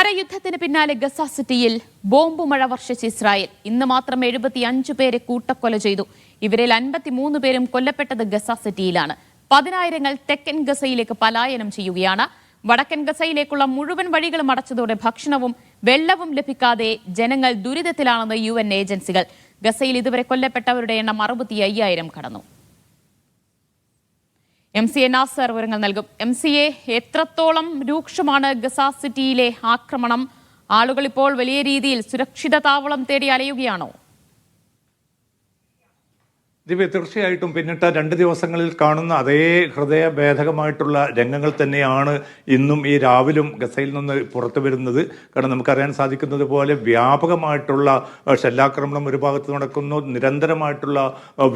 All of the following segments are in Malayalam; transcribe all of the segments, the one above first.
കരയുദ്ധത്തിന് പിന്നാലെ ഗസ സിറ്റിയിൽ ബോംബ് മഴ വർഷിച്ച് ഇസ്രായേൽ. ഇന്ന് മാത്രം എഴുപത്തിയഞ്ച് പേരെ കൂട്ടക്കൊല ചെയ്തു. ഇവരിൽ അൻപത്തിമൂന്ന് പേരും കൊല്ലപ്പെട്ടത് ഗസ സിറ്റിയിലാണ്. പതിനായിരങ്ങൾ തെക്കൻ ഗസയിലേക്ക് പലായനം ചെയ്യുകയാണ്. വടക്കൻ ഗസയിലേക്കുള്ള മുഴുവൻ വഴികളും അടച്ചതോടെ ഭക്ഷണവും വെള്ളവും ലഭിക്കാതെ ജനങ്ങൾ ദുരിതത്തിലാണെന്ന് യു ഏജൻസികൾ. ഗസയിൽ ഇതുവരെ കൊല്ലപ്പെട്ടവരുടെ എണ്ണം അറുപത്തി അയ്യായിരം കടന്നു. എം സി എ നാസർ വിവരങ്ങൾ നൽകും. എം സി എ എത്രത്തോളം രൂക്ഷമാണ് ഗസ സിറ്റിയിലെ ആക്രമണം? ആളുകൾ ഇപ്പോൾ വലിയ രീതിയിൽ സുരക്ഷിത താവളം തേടി അലയുകയാണോ? ദിവ്യ തീർച്ചയായിട്ടും പിന്നിട്ട രണ്ട് ദിവസങ്ങളിൽ കാണുന്ന അതേ ഹൃദയഭേദകമായിട്ടുള്ള രംഗങ്ങൾ തന്നെയാണ് ഇന്നും ഈ രാവിലും ഗസയിൽ നിന്ന് പുറത്തു വരുന്നത്. കാരണം നമുക്കറിയാൻ സാധിക്കുന്നത് പോലെ വ്യാപകമായിട്ടുള്ള ഷെല്ലാക്രമണം ഒരു ഭാഗത്ത് നടക്കുന്നു. നിരന്തരമായിട്ടുള്ള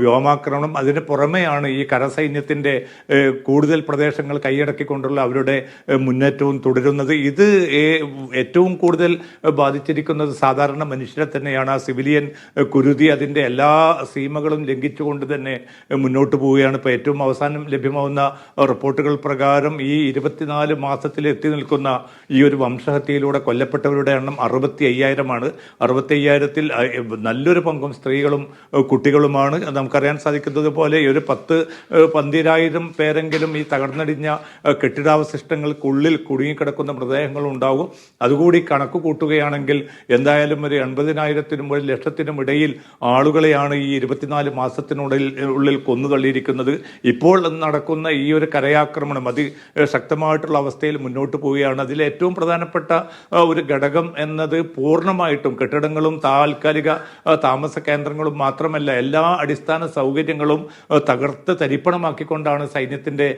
വ്യോമാക്രമണം. അതിന് പുറമെയാണ് ഈ കരസൈന്യത്തിന്റെ കൂടുതൽ പ്രദേശങ്ങൾ കൈയടക്കിക്കൊണ്ടുള്ള അവരുടെ മുന്നേറ്റവും തുടരുന്നത്. ഇത് ഏറ്റവും കൂടുതൽ ബാധിച്ചിരിക്കുന്നത് സാധാരണ മനുഷ്യരെ തന്നെയാണ്. ആ സിവിലിയൻ കുരുതി അതിന്റെ എല്ലാ സീമകളും ലംഘിച്ചുകൊണ്ട് തന്നെ മുന്നോട്ട് പോവുകയാണ്. ഇപ്പോൾ ഏറ്റവും അവസാനം ലഭ്യമാവുന്ന റിപ്പോർട്ടുകൾ പ്രകാരം ഈ ഇരുപത്തിനാല് മാസത്തിൽ എത്തി നിൽക്കുന്ന ഈ ഒരു വംശഹത്യയിലൂടെ കൊല്ലപ്പെട്ടവരുടെ എണ്ണം അറുപത്തി അയ്യായിരമാണ് അറുപത്തി അയ്യായിരത്തിൽ നല്ലൊരു പങ്കും സ്ത്രീകളും കുട്ടികളുമാണ്. നമുക്കറിയാൻ സാധിക്കുന്നത് പോലെ ഒരു പത്ത് പന്തിരായിരം പേരെങ്കിലും ഈ തകർന്നടിഞ്ഞ കെട്ടിടാവശിഷ്ടങ്ങൾക്കുള്ളിൽ കുടുങ്ങിക്കിടക്കുന്ന മൃതദേഹങ്ങൾ ഉണ്ടാകും. അതുകൂടി കണക്ക് കൂട്ടുകയാണെങ്കിൽ എന്തായാലും ഒരു എൺപതിനായിരത്തിനും ഒരു ലക്ഷത്തിനും ഇടയിൽ ആളുകളെയാണ് ഈ ഇരുപത്തിനാല് മാസത്തിനുള്ളിൽ ഉള്ളിൽ കൊന്നു തള്ളിയിരിക്കുന്നത് ഇപ്പോൾ നടക്കുന്ന ഈ ഒരു കരയാക്രമണം അതി ശക്തമായിട്ടുള്ള അവസ്ഥയിൽ മുന്നോട്ട് പോവുകയാണ്. അതിൽ ഏറ്റവും പ്രധാനപ്പെട്ട ഒരു ഘടകം എന്നത് പൂർണമായിട്ടും കെട്ടിടങ്ങളും താൽക്കാലിക താമസ കേന്ദ്രങ്ങളും മാത്രമല്ല എല്ലാ അടിസ്ഥാന സൗകര്യങ്ങളും തകർത്ത് തരിപ്പണമാക്കിക്കൊണ്ടാണ് സൈന്യത്തിന്റെ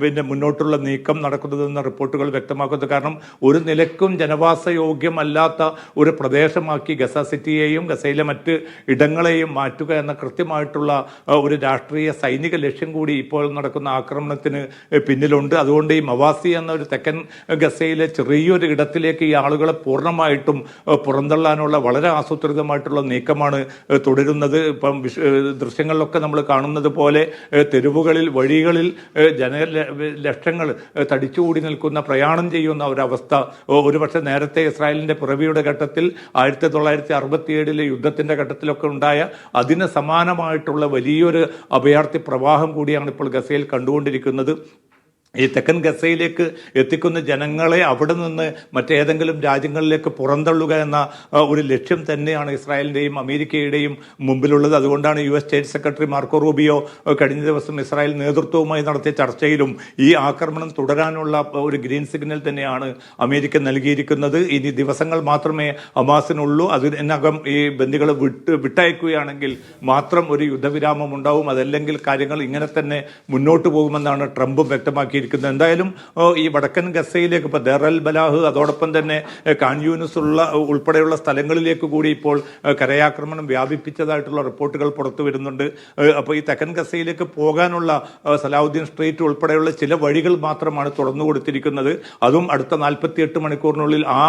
പിന്നെ മുന്നോട്ടുള്ള നീക്കം നടക്കുന്നതെന്ന റിപ്പോർട്ടുകൾ വ്യക്തമാക്കുന്നത്. കാരണം ഒരു നിലക്കും ജനവാസയോഗ്യമല്ലാത്ത ഒരു പ്രദേശമാക്കി ഗസ സിറ്റിയെയും ഗസയിലെ മറ്റ് ഇടങ്ങളെയും മാറ്റുക എന്ന കൃത്യമായിട്ടുള്ള ഏഹ്, ഒരു രാഷ്ട്രീയ സൈനിക ലക്ഷ്യം കൂടി ഇപ്പോൾ നടക്കുന്ന ആക്രമണത്തിന് പിന്നിലുണ്ട്. അതുകൊണ്ട് ഈ മവാസി എന്ന ഒരു തെക്കൻ ഗസയിലെ ചെറിയൊരു ഇടത്തിലേക്ക് ഈ ആളുകളെ പൂർണമായിട്ടും പുറന്തള്ളാനുള്ള വളരെ ആസൂത്രിതമായിട്ടുള്ള നീക്കമാണ് തുടരുന്നത്. ഇപ്പം ദൃശ്യങ്ങളിലൊക്കെ നമ്മൾ കാണുന്നത് പോലെ തെരുവുകളിൽ വഴികളിൽ ജന ലക്ഷങ്ങൾ തടിച്ചുകൂടി നിൽക്കുന്ന പ്രയാണം ചെയ്യുന്ന ഒരവസ്ഥ. ഒരുപക്ഷെ നേരത്തെ ഇസ്രായേലിന്റെ പിറവിയുടെ ഘട്ടത്തിൽ ആയിരത്തി തൊള്ളായിരത്തി അറുപത്തിയേഴിലെ യുദ്ധത്തിന്റെ ഘട്ടത്തിലൊക്കെ ഉണ്ടായ അതിന് സമാനമായിട്ടുള്ള വലിയൊരു അഭയാർത്ഥി പ്രവാഹം കൂടിയാണ് ഇപ്പോൾ ഗസയിൽ കണ്ടുകൊണ്ടിരിക്കുന്നത്. ഈ തെക്കൻ ഗസയിലേക്ക് എത്തിക്കുന്ന ജനങ്ങളെ അവിടെ നിന്ന് മറ്റേതെങ്കിലും രാജ്യങ്ങളിലേക്ക് പുറന്തള്ളുക എന്ന ഒരു ലക്ഷ്യം തന്നെയാണ് ഇസ്രായേലിന്റെയും അമേരിക്കയുടെയും മുമ്പിലുള്ളത്. അതുകൊണ്ടാണ് U S state secretary Marco Rubio കഴിഞ്ഞ ദിവസം ഇസ്രായേൽ നേതൃത്വവുമായി നടത്തിയ ചർച്ചയിലും ഈ ആക്രമണം തുടരാനുള്ള ഒരു ഗ്രീൻ സിഗ്നൽ തന്നെയാണ് അമേരിക്ക നൽകിയിരിക്കുന്നത്. ഇനി ദിവസങ്ങൾ മാത്രമേ ഹമാസിനുള്ളൂ. അതിനകം ഈ ബന്ദികളെ വിട്ട് വിട്ടയക്കുകയാണെങ്കിൽ മാത്രം ഒരു യുദ്ധവിരാമം ഉണ്ടാവും. അതല്ലെങ്കിൽ കാര്യങ്ങൾ ഇങ്ങനെ തന്നെ മുന്നോട്ട് പോകുമെന്നാണ് ട്രംപ് വ്യക്തമാക്കിയിരിക്കുന്നത്. എന്തായാലും ഈ വടക്കൻ ഗസയിലേക്ക് ഇപ്പോൾ ദറൽ ബലാഹ് അതോടൊപ്പം തന്നെ കാൻ യൂനിസ് ഉള്ള ഉൾപ്പെടെയുള്ള സ്ഥലങ്ങളിലേക്ക് കൂടി ഇപ്പോൾ കരയാക്രമണം വ്യാപിപ്പിച്ചതായിട്ടുള്ള റിപ്പോർട്ടുകൾ പുറത്തു വരുന്നുണ്ട്. അപ്പോൾ ഈ തെക്കൻ ഗസയിലേക്ക് പോകാനുള്ള സലാഹുദ്ദീൻ സ്ട്രീറ്റ് ഉൾപ്പെടെയുള്ള ചില വഴികൾ മാത്രമാണ് തുറന്നു കൊടുത്തിരിക്കുന്നത്. അതും അടുത്ത നാൽപ്പത്തിയെട്ട് മണിക്കൂറിനുള്ളിൽ ആ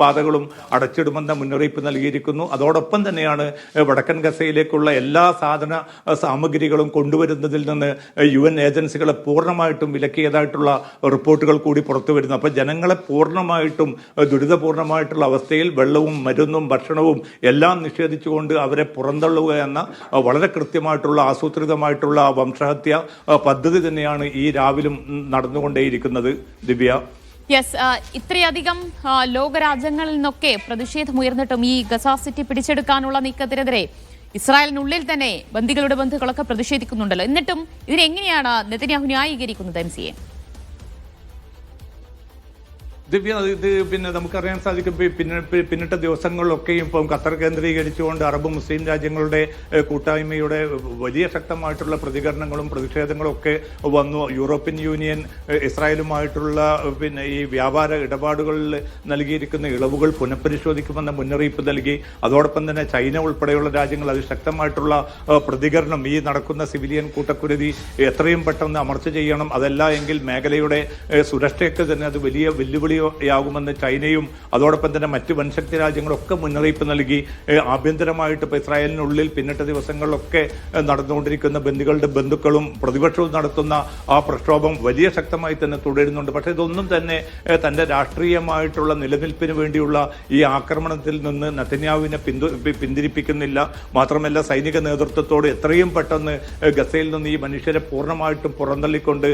പാതകളും അടച്ചിടുമെന്ന മുന്നറിയിപ്പ് നൽകിയിരിക്കുന്നു. അതോടൊപ്പം തന്നെയാണ് വടക്കൻ ഗസയിലേക്കുള്ള എല്ലാ സാധന സാമഗ്രികളും കൊണ്ടുവരുന്നതിൽ നിന്ന് യു ഏജൻസികളെ പൂർണമായിട്ടും വിലക്കിയതായിട്ടുള്ള റിപ്പോർട്ടുകൾ കൂടി പുറത്തു വരുന്നു. അപ്പോൾ ജനങ്ങളെ പൂർണമായിട്ടും ദുരിതപൂർണമായിട്ടുള്ള അവസ്ഥയിൽ വെള്ളവും മരുന്നും ഭക്ഷണവും എല്ലാം നിഷേധിച്ചുകൊണ്ട് അവരെ പുറന്തള്ളുക എന്ന വളരെ കൃത്യമായിട്ടുള്ള ആസൂത്രിതമായിട്ടുള്ള വംശഹത്യ പദ്ധതി തന്നെയാണ് ഈ രാവിലും നടന്നുകൊണ്ടേയിരിക്കുന്നത്. ദിവ്യ? യെസ് ഇത്രയധികം ലോകരാജ്യങ്ങളിൽ നിന്നൊക്കെ പ്രതിഷേധമുയർന്നിട്ടും ഈ ഗസ സിറ്റി പിടിച്ചെടുക്കാനുള്ള നീക്കത്തിനെതിരെ ഇസ്രായേലിനുള്ളിൽ തന്നെ ബന്ദികളുടെ ബന്ധുക്കളൊക്കെ പ്രതിഷേധിക്കുന്നുണ്ടല്ലോ. എന്നിട്ടും ഇതിനെങ്ങനെയാണ് നെതന്യാഹു ന്യായീകരിക്കുന്നത് എം സി എ? ദിവ്യ ഇത് പിന്നെ നമുക്കറിയാൻ സാധിക്കും പിന്നെ പിന്നിട്ട ദിവസങ്ങളിലൊക്കെയും ഇപ്പം ഖത്തർ കേന്ദ്രീകരിച്ചുകൊണ്ട് അറബ് മുസ്ലിം രാജ്യങ്ങളുടെ കൂട്ടായ്മയുടെ വലിയ ശക്തമായിട്ടുള്ള പ്രതികരണങ്ങളും പ്രതിഷേധങ്ങളും ഒക്കെ വന്നു. യൂറോപ്യൻ യൂണിയൻ ഇസ്രായേലുമായിട്ടുള്ള പിന്നെ ഈ വ്യാപാര ഇടപാടുകളിൽ നൽകിയിരിക്കുന്ന ഇളവുകൾ പുനഃപരിശോധിക്കുമെന്ന മുന്നറിയിപ്പ് നൽകി. അതോടൊപ്പം തന്നെ ചൈന ഉൾപ്പെടെയുള്ള രാജ്യങ്ങൾ അതിശക്തമായിട്ടുള്ള പ്രതികരണം ഈ നടക്കുന്ന സിവിലിയൻ കൂട്ടക്കുരുതി എത്രയും പെട്ടെന്ന് അമർച്ച ചെയ്യണം. അതല്ല എങ്കിൽ മേഖലയുടെ സുരക്ഷയ്ക്ക് തന്നെ അത് വലിയ വെല്ലുവിളി വെല്ലുവിളിയാകുമെന്ന് ചൈനയും അതോടൊപ്പം തന്നെ മറ്റ് വൻശക്തി രാജ്യങ്ങളൊക്കെ മുന്നറിയിപ്പ് നൽകി ആഭ്യന്തരമായിട്ട് ഇപ്പോൾ ഇസ്രായേലിനുള്ളിൽ പിന്നിട്ട ദിവസങ്ങളിലൊക്കെ നടന്നുകൊണ്ടിരിക്കുന്ന ബന്ധുക്കളുടെ ബന്ധുക്കളും പ്രതിപക്ഷവും നടത്തുന്ന ആ പ്രക്ഷോഭം വലിയ ശക്തമായി തന്നെ തുടരുന്നുണ്ട്. പക്ഷേ ഇതൊന്നും തന്നെ തന്റെ രാഷ്ട്രീയമായിട്ടുള്ള നിലനിൽപ്പിന് വേണ്ടിയുള്ള ഈ ആക്രമണത്തിൽ നിന്ന് നത്തന്യാവിനെ പിന്തു പിന്തിരിപ്പിക്കുന്നില്ല. മാത്രമല്ല സൈനിക നേതൃത്വത്തോട് എത്രയും പെട്ടെന്ന് ഗസയിൽ നിന്ന് ഈ മനുഷ്യരെ പൂർണമായിട്ടും പുറന്തള്ളിക്കൊണ്ട്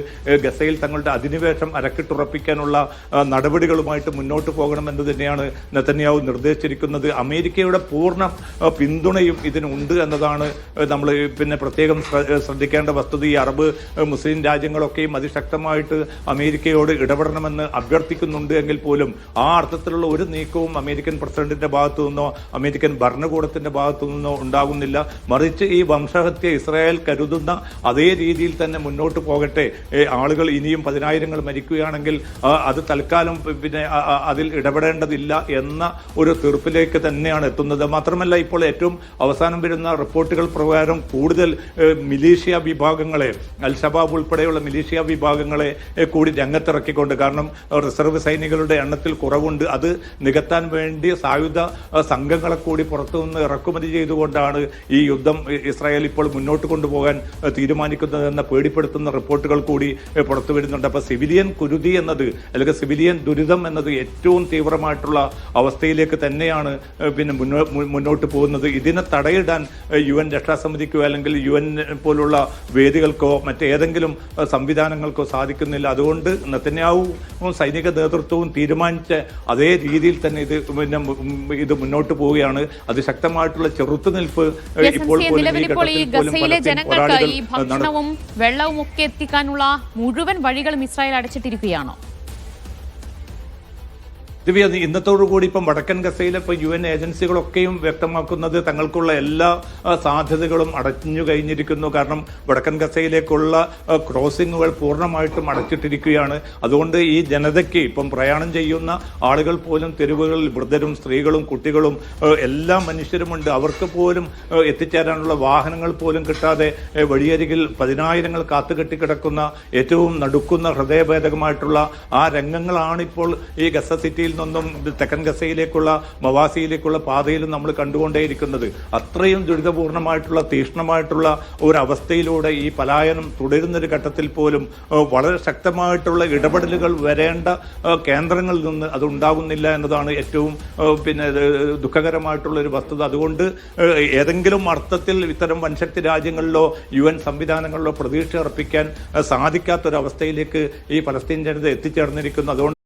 ഗസയിൽ തങ്ങളുടെ അധിനിവേശം അരക്കിട്ടുറപ്പിക്കാനുള്ള ആ, നടപടികളുമായിട്ട് മുന്നോട്ട് പോകണമെന്ന് തന്നെയാണ് നെതന്യാഹു നിർദ്ദേശിച്ചിരിക്കുന്നത്. അമേരിക്കയുടെ പൂർണ പിന്തുണയും ഇതിനുണ്ട് എന്നതാണ് നമ്മൾ പിന്നെ പ്രത്യേകം ശ്രദ്ധിക്കേണ്ട വസ്തുത. ഈ അറബ് മുസ്ലിം രാജ്യങ്ങളൊക്കെയും അതിശക്തമായിട്ട് അമേരിക്കയോട് ഇടപെടണമെന്ന് അഭ്യർത്ഥിക്കുന്നുണ്ട് എങ്കിൽ പോലും ആ അർത്ഥത്തിലുള്ള ഒരു നീക്കവും അമേരിക്കൻ പ്രസിഡന്റിന്റെ ഭാഗത്തു നിന്നോ അമേരിക്കൻ ഭരണകൂടത്തിന്റെ ഭാഗത്തു നിന്നോ ഉണ്ടാകുന്നില്ല. മറിച്ച് ഈ വംശഹത്യ ഇസ്രായേൽ കരുതുന്ന അതേ രീതിയിൽ തന്നെ മുന്നോട്ട് പോകട്ടെ. ആളുകൾ ഇനിയും പതിനായിരങ്ങൾ മരിക്കുകയാണെങ്കിൽ അത് തൽക്കാലം പിന്നെ അതിൽ ഇടപെടേണ്ടതില്ല എന്ന ഒരു തീർപ്പിലേക്ക് തന്നെയാണ് എത്തുന്നത്. മാത്രമല്ല ഇപ്പോൾ ഏറ്റവും അവസാനം വരുന്ന റിപ്പോർട്ടുകൾ പ്രകാരം കൂടുതൽ മിലീഷ്യ വിഭാഗങ്ങളെ അൽഷബാബ് ഉൾപ്പെടെയുള്ള മിലീഷ്യ വിഭാഗങ്ങളെ കൂടി രംഗത്തിറക്കിക്കൊണ്ട് കാരണം റിസർവ് സൈനികളുടെ എണ്ണത്തിൽ കുറവുണ്ട്. അത് നികത്താൻ വേണ്ടി സായുധ സംഘങ്ങളെ കൂടി പുറത്തുനിന്ന് ഇറക്കുമതി ചെയ്തുകൊണ്ടാണ് ഈ യുദ്ധം ഇസ്രായേൽ ഇപ്പോൾ മുന്നോട്ട് കൊണ്ടുപോകാൻ തീരുമാനിക്കുന്നതെന്ന് പേടിപ്പെടുത്തുന്ന റിപ്പോർട്ടുകൾ കൂടി പുറത്തു വരുന്നുണ്ട് അപ്പൊ സിവിലിയൻ കുരുതി എന്നത് അല്ലെങ്കിൽ സിവിലിയൻ ദുരിതം എന്നത് ഏറ്റവും തീവ്രമായിട്ടുള്ള അവസ്ഥയിലേക്ക് തന്നെയാണ് പിന്നെ മുന്നോട്ട് പോകുന്നത്. ഇതിനെ തടയിടാൻ യു എൻ രക്ഷാസമിതിക്കോ അല്ലെങ്കിൽ യു എൻ പോലുള്ള വേദികൾക്കോ മറ്റേതെങ്കിലും സംവിധാനങ്ങൾക്കോ സാധിക്കുന്നില്ല. അതുകൊണ്ട് നെത്തന്യാവും സൈനിക നേതൃത്വവും തീരുമാനിച്ച അതേ രീതിയിൽ തന്നെ ഇത് പിന്നെ ഇത് മുന്നോട്ട് പോവുകയാണ്. അത് ശക്തമായിട്ടുള്ള ചെറുത്തുനിൽപ്പ് ഇപ്പോൾ ഗസയിലെ ജനങ്ങൾക്ക് ഈ ഭക്ഷണവും വെള്ളവും ഒക്കെ എത്തിക്കാനുള്ള മുഴുവൻ വഴികളും ഇസ്രായേൽ അടച്ചിട്ടിരിക്കുകയാണോ? ദിവ്യ ഇന്നത്തോടുകൂടി ഇപ്പം വടക്കൻ ഗസയിലെ ഇപ്പം യു എൻ ഏജൻസികളൊക്കെയും വ്യക്തമാക്കുന്നത് തങ്ങൾക്കുള്ള എല്ലാ സാധ്യതകളും അടഞ്ഞു കഴിഞ്ഞിരിക്കുന്നു. കാരണം വടക്കൻ ഗസയിലേക്കുള്ള ക്രോസിങ്ങുകൾ പൂർണമായിട്ടും അടച്ചിട്ടിരിക്കുകയാണ്. അതുകൊണ്ട് ഈ ജനതയ്ക്ക് ഇപ്പം പ്രയാണം ചെയ്യുന്ന ആളുകൾ പോലും തെരുവുകളിൽ വൃദ്ധരും സ്ത്രീകളും കുട്ടികളും എല്ലാ മനുഷ്യരുമുണ്ട്. അവർക്ക് പോലും എത്തിച്ചേരാനുള്ള വാഹനങ്ങൾ പോലും കിട്ടാതെ വഴിയരികിൽ പതിനായിരങ്ങൾ കാത്തുകെട്ടി കിടക്കുന്ന ഏറ്റവും നടുക്കുന്ന ഹൃദയഭേദകമായിട്ടുള്ള ആ രംഗങ്ങളാണ് ഇപ്പോൾ ഈ ഗസ സിറ്റിയിൽ നിന്നും തെക്കൻ ഗസയിലേക്കുള്ള മവാസിയിലേക്കുള്ള പാതയിലും നമ്മൾ കണ്ടുകൊണ്ടേയിരിക്കുന്നത്. അത്രയും ദുരിതപൂർണമായിട്ടുള്ള തീക്ഷ്ണമായിട്ടുള്ള ഒരവസ്ഥയിലൂടെ ഈ പലായനം തുടരുന്നൊരു ഘട്ടത്തിൽ പോലും വളരെ ശക്തമായിട്ടുള്ള ഇടപെടലുകൾ വരേണ്ട കേന്ദ്രങ്ങളിൽ നിന്ന് അത് ഉണ്ടാകുന്നില്ല എന്നതാണ് ഏറ്റവും പിന്നെ ദുഃഖകരമായിട്ടുള്ള ഒരു വസ്തുത. അതുകൊണ്ട് ഏതെങ്കിലും അർത്ഥത്തിൽ ഇത്തരം വൻശക്തി രാജ്യങ്ങളിലോ യു എൻ സംവിധാനങ്ങളിലോ പ്രതീക്ഷ അർപ്പിക്കാൻ സാധിക്കാത്തൊരവസ്ഥയിലേക്ക് ഈ പലസ്തീൻ ജനത എത്തിച്ചേർന്നിരിക്കുന്നു. അതുകൊണ്ട്